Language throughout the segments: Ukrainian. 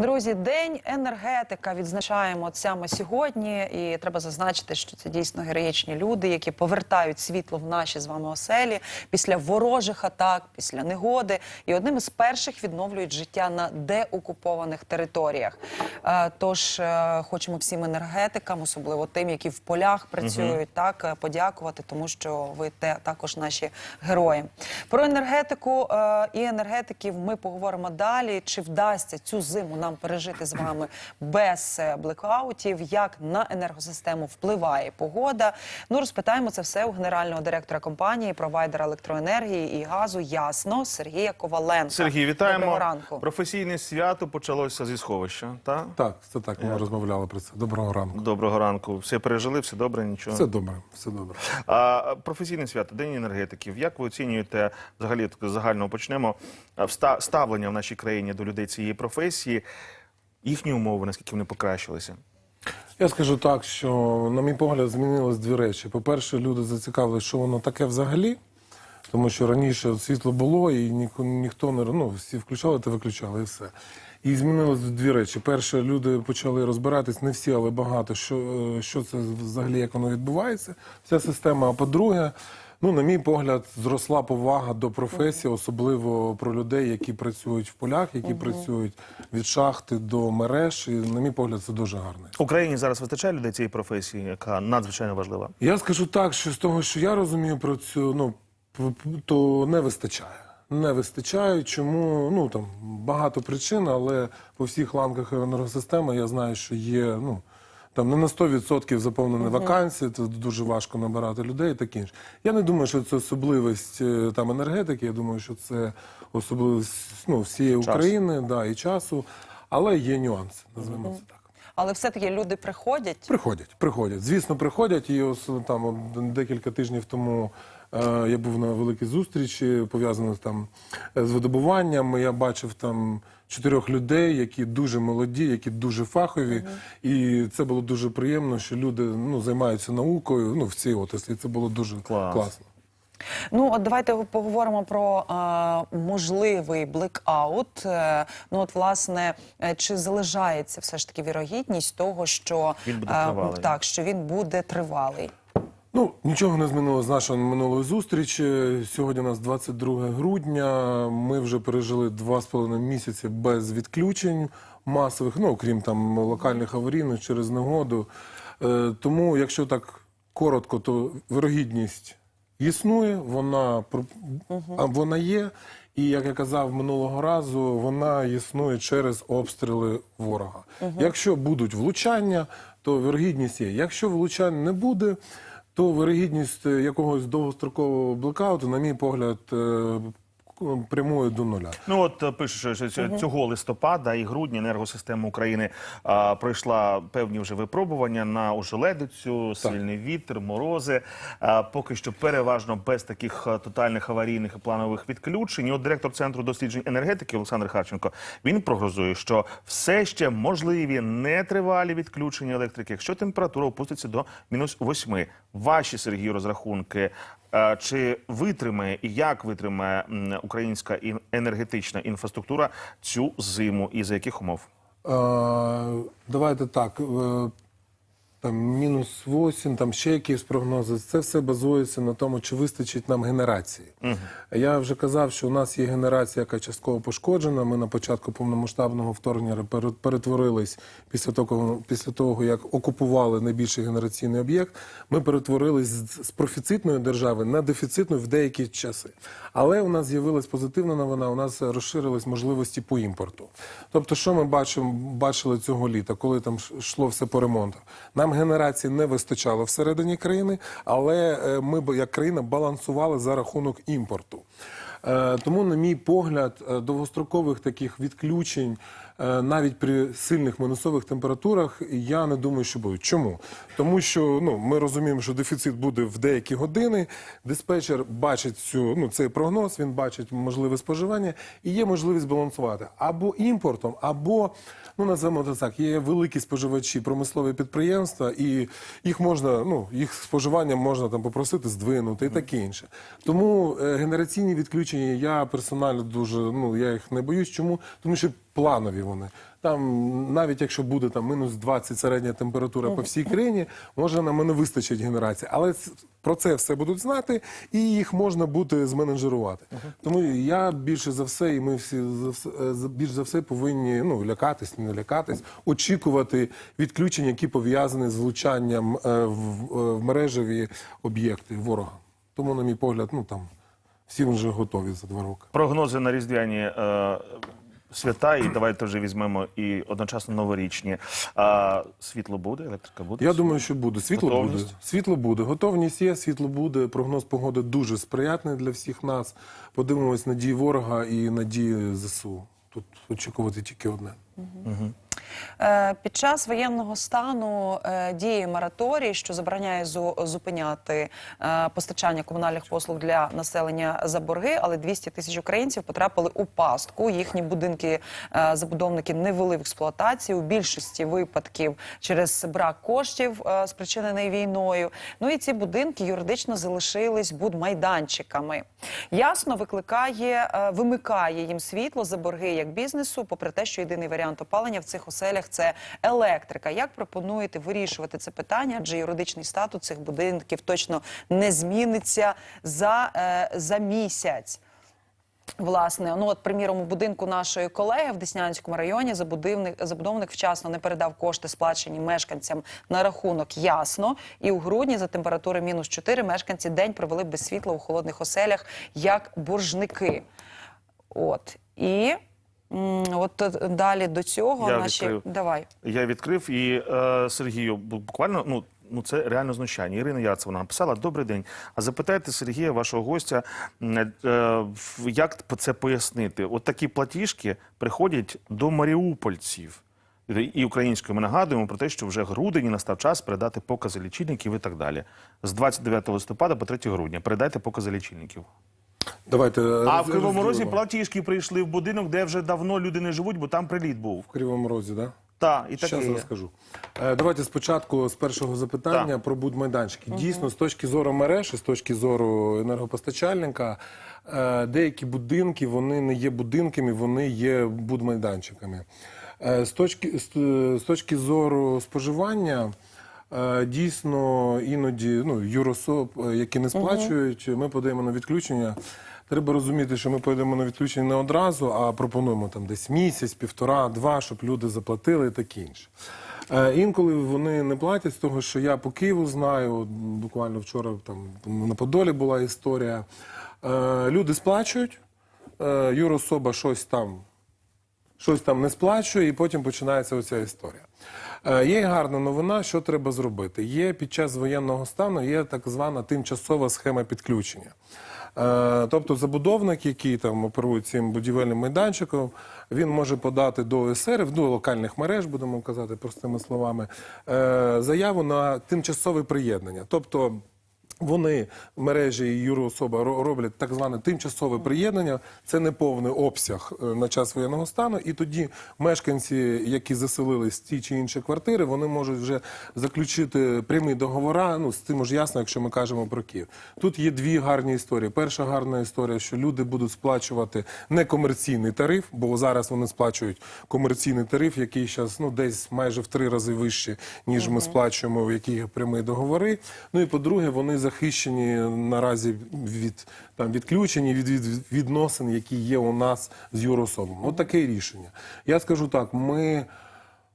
Друзі, день енергетика відзначаємо саме сьогодні, і треба зазначити, що це дійсно героїчні люди, які повертають світло в наші з вами оселі після ворожих атак, після негоди, і одним із перших відновлюють життя на деокупованих територіях. Е, Тож е, хочемо всім енергетикам, особливо тим, які в полях працюють, так е, подякувати, тому що ви те також наші герої. Про енергетику і енергетиків ми поговоримо далі. Чи вдасться цю зиму нам пережити з вами без е, блекаутів? Як на енергосистему впливає погода? Ну розпитаємо це все у генерального директора компанії, провайдера електроенергії і газу Ясно Сергія Коваленка. Сергій, вітаємо. Доброго ранку. Професійне свято почалося зі сховища. Та? Так, це так. Ми розмовляли про це. Доброго ранку. Доброго ранку. Все пережили, все добре, нічого. Все добре, все добре. А, професійне свято, День енергетиків. Як ви оцінюєте взагалі так з загального почнемо ставлення в нашій країні до людей цієї професії, їхні умови, наскільки вони покращилися? Я скажу так, що, на мій погляд, змінилось дві речі. По-перше, люди зацікавилися, що воно таке взагалі, тому що раніше світло було, і ніхто, ніхто не ну, всі включали та виключали, і все. І змінилось дві речі. Перше, люди почали розбиратись, не всі, але багато, що, е, що це взагалі, як воно відбувається, ця система. А по-друге, ну, на мій погляд, зросла повага до професії, особливо про людей, які працюють в полях, які працюють від шахти до мереж. І, на мій погляд, це дуже гарно. Україні зараз вистачає людей цієї професії, яка надзвичайно важлива. Я скажу так, що з того, що я розумію про цю, ну то не вистачає. Не вистачає. Чому? Ну там багато причин, але по всіх ланках енергосистеми я знаю, що є, ну. Там не на 100% заповнені вакансії, це дуже важко набирати людей і таке інше. Я не думаю, що це особливість е, там енергетики. Я думаю, що це особливість ну, всієї Час. України да, і часу. Але є нюанси, назвемо це так. Але все-таки люди приходять. Приходять, приходять. Звісно, приходять. І ось там от, декілька тижнів тому я був на великій зустрічі, пов'язаних там е, з видобуванням. Я бачив там чотирьох людей, які дуже молоді, які дуже фахові. І це було дуже приємно, що люди ну, займаються наукою. Ну, в цій отраслі. Це було дуже Клас. класно. Ну, от давайте поговоримо про е, можливий блекаут. Е, ну, от, власне, е, чи залишається все ж таки вірогідність того, що Він буде е, тривалий. так, що він буде тривалий. Ну, нічого не змінило з нашої минулої зустрічі. Сьогодні у нас 22 грудня. Ми вже пережили два з половиною місяці без відключень масових, ну окрім там локальних аварійних через негоду. Е, тому, якщо так коротко, то вирогідність існує, вона про- а вона є. І як я казав минулого разу, вона існує через обстріли ворога. Якщо будуть влучання, то вірогідність є. Якщо влучань не буде, то вирогідність е, якогось довгострокового блекауту, на мій погляд, е, прямує до нуля. Ну от е, пише, що цього листопада і грудня енергосистема України а, пройшла певні вже випробування на ожеледицю, сильний вітер, морози. А, поки що переважно без таких тотальних аварійних і планових відключень. І от директор центру досліджень енергетики Олександр Харченко він прогнозує, що все ще можливі нетривалі відключення електрики, якщо температура опуститься до мінус 8. Ваші Сергій розрахунки. Е, Чи витримає і як витримає українська енергетична інфраструктура цю зиму і за яких умов? Е, давайте так. Там мінус 8, там ще якісь прогнози. Це все базується на тому, чи вистачить нам генерації. Я вже казав, що у нас є генерація, яка частково пошкоджена. Ми на початку повномасштабного вторгнення перетворились після того, після того, як окупували найбільший генераційний об'єкт. Ми перетворились з профіцитної держави на дефіцитну в деякі часи. Але у нас з'явилась позитивна новина. У нас розширились можливості по імпорту. Тобто, що ми бачимо, бачили цього літа, коли там йшло все по ремонту. Нам генерації не вистачало всередині країни, але е, ми як країна балансували за рахунок імпорту. Е, Тому, на мій погляд, е, довгострокових таких відключень, е, навіть при сильних мінусових температурах, я не думаю, що будуть. Чому? Тому що ну, ми розуміємо, що дефіцит буде в деякі години. Диспетчер бачить цю, ну, цей прогноз, він бачить можливе споживання і є можливість балансувати або імпортом, або, ну називаємо це так, є великі споживачі, промислові підприємства, і їх можна, ну, їх споживання можна там попросити здвинути і таке інше. Тому генераційні відключення я персонально дуже, ну, я їх не боюсь. Чому? Тому що планові вони. Там, навіть якщо буде там мінус 20 середня температура по всій країні, може нам і не вистачить генерації. Але про це все будуть знати, і їх можна буде зменеджерувати. Тому я більше за все, і ми всі за все, більш за все повинні ну, лякатись, не лякатись, очікувати відключень, які пов'язані з влучанням е, е, в мережеві об'єкти ворога. Тому, на мій погляд, ну там всі вже готові за два роки. Прогнози на різдвяні е, свята, і давайте вже візьмемо і одночасно новорічні. А, світло буде, електрика буде? Я думаю, що буде. Світло Готовність? буде. Світло буде. Готовність є, світло буде. Прогноз погоди дуже сприятний для всіх нас. Подивимось на дії ворога і на дії ЗСУ. Тут очікувати тільки одне. Е, Під час воєнного стану е, діє мораторій, що забороняє зу- зупиняти е, постачання комунальних послуг для населення за борги, але 200 тисяч українців потрапили у пастку. Їхні будинки е, забудовники не вели в експлуатацію у більшості випадків через брак коштів, е, спричинений війною. Ну і ці будинки юридично залишились будмайданчиками. Ясно викликає, е, вимикає їм світло за борги як бізнесу, попри те, що єдиний варіант опалення в цих оселях це електрика. Як пропонуєте вирішувати це питання? Адже юридичний статус цих будинків точно не зміниться за, е, за місяць. Власне, ну от приміром у будинку нашої колеги в Деснянському районі забудівник, забудовник вчасно не передав кошти, сплачені мешканцям на рахунок ясно. І у грудні за температури мінус 4 мешканці день провели без світла у холодних оселях як боржники. От і от е, далі до цього Я наші відкрив. давай. Я відкрив і е, Сергію, буквально ну. Ну, це реально знущання. Ірина Яцева написала Добрий день. А запитайте Сергія, вашого гостя, е, як це пояснити? От такі платіжки приходять до маріупольців і українською. Ми нагадуємо про те, що вже грудень настав час передати покази лічильників і так далі. З 29 листопада по 3 грудня передайте покази лічильників. Давайте А в Кривому Розі платіжки прийшли в будинок, де вже давно люди не живуть, бо там приліт був. в Кривому розі, да? Та і таке. Зараз є. розкажу. Е, Давайте спочатку з першого запитання Так. про будмайданчики. Дійсно, з точки зору мереж, з точки зору енергопостачальника, е, деякі будинки вони не є будинками, вони є будмайданчиками. Е, З точки, з, з точки зору споживання. е, Дійсно, іноді ну, юрособ, е, які не сплачують, ми подаємо на відключення. Треба розуміти, що ми поїдемо на відключення не одразу, а пропонуємо там десь місяць, півтора, два, щоб люди заплатили і таке інше. Е, Інколи вони не платять з того, що я по Києву знаю. Буквально вчора там на Подолі була історія. Е, Люди сплачують, е, юрособа щось там щось там не сплачує, і потім починається оця історія. Е, Є гарна новина, що треба зробити. Є під час воєнного стану є так звана тимчасова схема підключення. Е, Тобто забудовник, який там оперує цим будівельним майданчиком, він може подати до ОСР, до локальних мереж, будемо казати простими словами, е, заяву на тимчасове приєднання. Тобто вони мережі і юроособа роблять так зване тимчасове приєднання. Це не повний обсяг е, на час воєнного стану. І тоді мешканці, які заселились в ті чи інші квартири, вони можуть вже заключити прямі договори. Ну з цим ж ясно, якщо ми кажемо про Київ. Тут є дві гарні історії. Перша гарна історія, що люди будуть сплачувати некомерційний тариф, бо зараз вони сплачують комерційний тариф, який зараз ну десь майже в три рази вище, ніж ми сплачуємо, в які прямі договори. Ну і по-друге, вони захищені наразі від там відключені від, від відносин, які є у нас з юрособами. От таке рішення. Я скажу так: ми.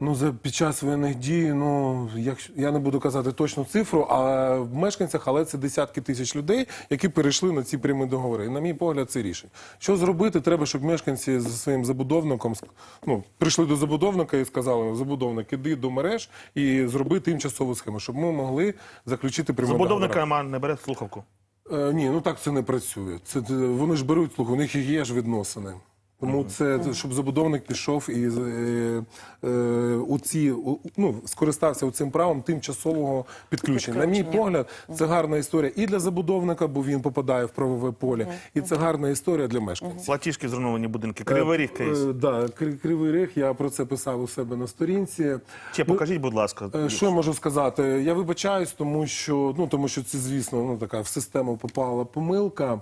Ну, за під час воєнних дій, ну якщо я не буду казати точну цифру, а в мешканцях, але це десятки тисяч людей, які перейшли на ці прямі договори. І, на мій погляд, це рішення. Що зробити? Треба, щоб мешканці зі своїм забудовником ну, прийшли до забудовника і сказали: забудовник, іди до мереж і зроби тимчасову схему, щоб ми могли заключити прямі Забудовника договори. не бере слухавку. Е, ні, ну так це не працює. Це вони ж беруть слухай, у них є ж відносини. Тому це щоб забудовник пішов і е, е, у ці у- ну скористався цим правом тимчасового підключення. На мій погляд, це гарна історія і для забудовника, бо він попадає в правове поле, і це гарна історія для мешканців. Платіжки зруйновані будинки. Кривий ріг кейс. Е, да, Кривий Ріг, я про це писав у себе на сторінці. Ще покажіть, будь ласка. Е, Що я можу сказати? Я вибачаюсь, тому що ну тому що це, звісно, ну така в систему попала помилка.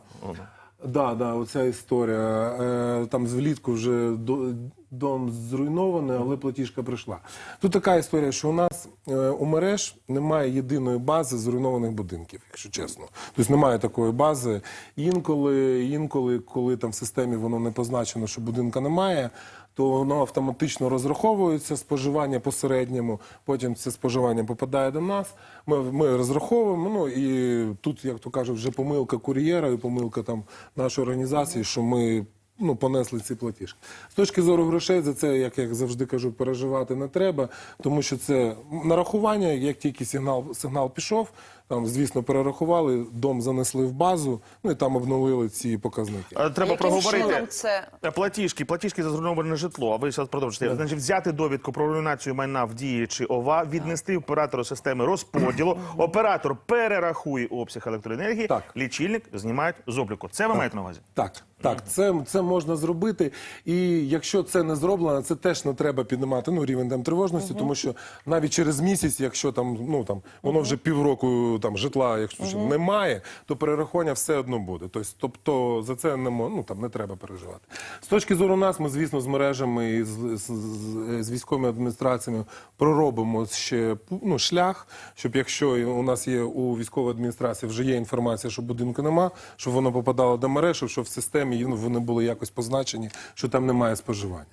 Да, да, оця історія. Е, там влітку вже до, дом зруйнований, але платіжка прийшла. Тут така історія, що у нас е, у мереж немає єдиної бази зруйнованих будинків, якщо чесно. Тобто немає такої бази. Інколи, інколи, коли там в системі воно не позначено, що будинка немає, то воно автоматично розраховується споживання по середньому. Потім це споживання попадає до нас. Ми, ми розраховуємо. Ну і тут, як то кажуть, вже помилка кур'єра і помилка там нашої організації, що ми. Ну, понесли ці платіжки. З точки зору грошей, за це, як я завжди кажу, переживати не треба, тому що це нарахування, як тільки сигнал, сигнал пішов, там, звісно, перерахували, дом занесли в базу, ну і там обновили ці показники. Треба Яким проговорити. чином це Е, Платіжки, платіжки за зруйноване житло. А ви зараз продовжите. Значить, взяти довідку про руйнацію майна в дії чи ОВА, віднести оператору системи розподілу. Оператор перерахує обсяг електроенергії. Так. Лічильник знімають з обліку. Це ви маєте на увазі? Так, так, це, це можна зробити. І якщо це не зроблено, це теж не треба піднімати ну, рівень там тривожності, тому що навіть через місяць, якщо там ну там воно вже півроку там житла, якщо ще немає, то перерахування все одно буде. Тобто, тобто за це не ну, там не треба переживати. З точки зору нас, ми звісно з мережами і з, з, з, з військовими адміністраціями проробимо ще ну, шлях, щоб якщо у нас є у військовій адміністрації вже є інформація, що будинку нема, щоб воно попадало до мереж, щоб в системі ну, вони були якось позначені, що там немає споживання.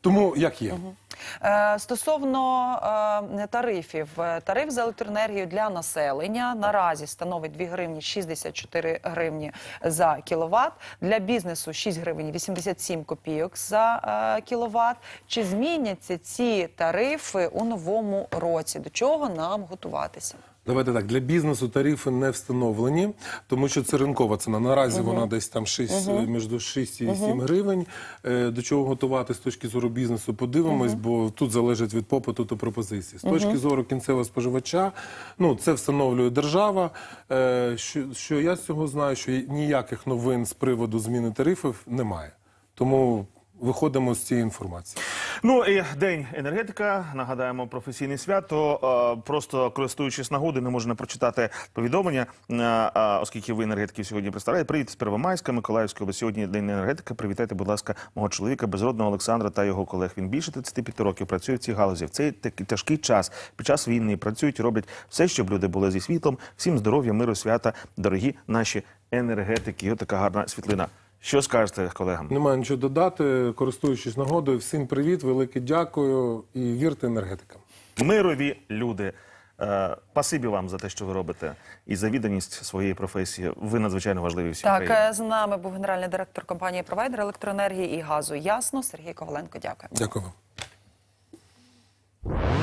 Тому як є. Е, Стосовно е, тарифів, тариф за електроенергію для населення наразі становить 2 гривні 64 гривні за кіловат. Для бізнесу 6 гривень 87 копійок за е, кіловат. Чи зміняться ці тарифи у новому році? До чого нам готуватися? Давайте так, для бізнесу тарифи не встановлені, тому що це ринкова ціна. Наразі вона десь там 6, між 6 і 7 гривень. Е, До чого готувати з точки зору бізнесу, подивимось, бо тут залежить від попиту та пропозиції. З точки зору кінцевого споживача, ну це встановлює держава. Е, Що, що я з цього знаю, що ніяких новин з приводу зміни тарифів немає. Тому виходимо з цієї інформації. Ну і день енергетика. Нагадаємо професійне свято. Е, Просто користуючись нагодою, не можу не прочитати повідомлення, е, оскільки ви енергетиків сьогодні представляєте. Привіт з Первомайська, Миколаївської області. Сьогодні день енергетика. Привітайте, будь ласка, мого чоловіка, безродного Олександра та його колег. Він більше 35 років працює в цій галузі. В цей такий тяжкий час під час війни працюють роблять все, щоб люди були зі світлом. Всім здоров'я, миру, свята, дорогі наші енергетики. Ось така гарна світлина. Що скажете колегам? Немає нічого додати. Користуючись нагодою, всім привіт, велике дякую і вірте енергетикам. мирові люди. Е, Пасибі вам за те, що ви робите, і за відданість своєї професії. Ви надзвичайно важливі всій Так, Україні. е, з нами був генеральний директор компанії провайдер електроенергії і газу. Ясно, Сергій Коваленко. Дякую. Дякую вам.